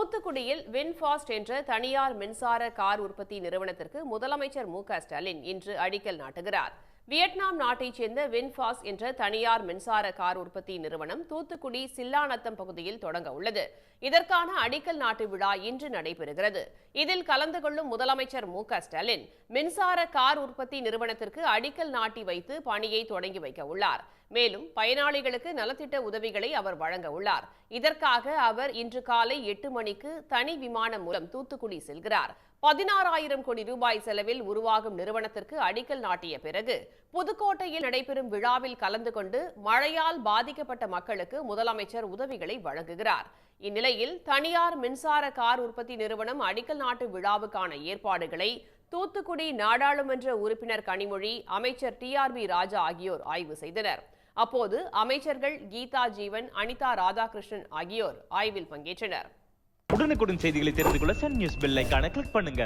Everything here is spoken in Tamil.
தூத்துக்குடியில் வின்ஃபாஸ்ட் என்ற தனியார் மின்சார கார் உற்பத்தி நிறுவனத்திற்கு முதலமைச்சர் மு க ஸ்டாலின் இன்று அடிக்கல் நாட்டுகிறார். வியட்நாம் நாட்டைச் சேர்ந்த வின்ஃபாஸ் என்ற தனியார் மின்சார கார் உற்பத்தி நிறுவனம் தூத்துக்குடி சில்லாநத்தம் பகுதியில் தொடங்க உள்ளது. இதற்கான அடிக்கல் நாட்டு விழா இன்று நடைபெறுகிறது. இதில் கலந்து கொள்ளும் முதலமைச்சர் மு க ஸ்டாலின் மின்சார கார் உற்பத்தி நிறுவனத்திற்கு அடிக்கல் நாட்டி வைத்து பணியை தொடங்கி வைக்க உள்ளார். மேலும் பயனாளிகளுக்கு நலத்திட்ட உதவிகளை அவர் வழங்க உள்ளார். இதற்காக அவர் இன்று காலை எட்டு மணிக்கு தனி விமானம் மூலம் தூத்துக்குடி செல்கிறார். பதினாறாயிரம் கோடி ரூபாய் செலவில் உருவாகும் நிறுவனத்திற்கு அடிக்கல் நாட்டிய பிறகு புதுக்கோட்டையில் நடைபெறும் விழாவில் கலந்து கொண்டு மழையால் பாதிக்கப்பட்ட மக்களுக்கு முதலமைச்சர் உதவிகளை வழங்குகிறார். இந்நிலையில் தனியார் மின்சார கார் உற்பத்தி நிறுவனம் அடிக்கல் நாட்டு விழாவுக்கான ஏற்பாடுகளை தூத்துக்குடி நாடாளுமன்ற உறுப்பினர் கனிமொழி அமைச்சர் டி ஆர் பி ராஜா ஆகியோர் ஆய்வு செய்தனர். அப்போது அமைச்சர்கள் கீதா ஜீவன் அனிதா ராதாகிருஷ்ணன் ஆகியோர் ஆய்வில் பங்கேற்றனர். உடனுக்குடன் செய்திகளை தெரிந்து கொள்ள சன் நியூஸ் பெல் கிளிக் பண்ணுங்க.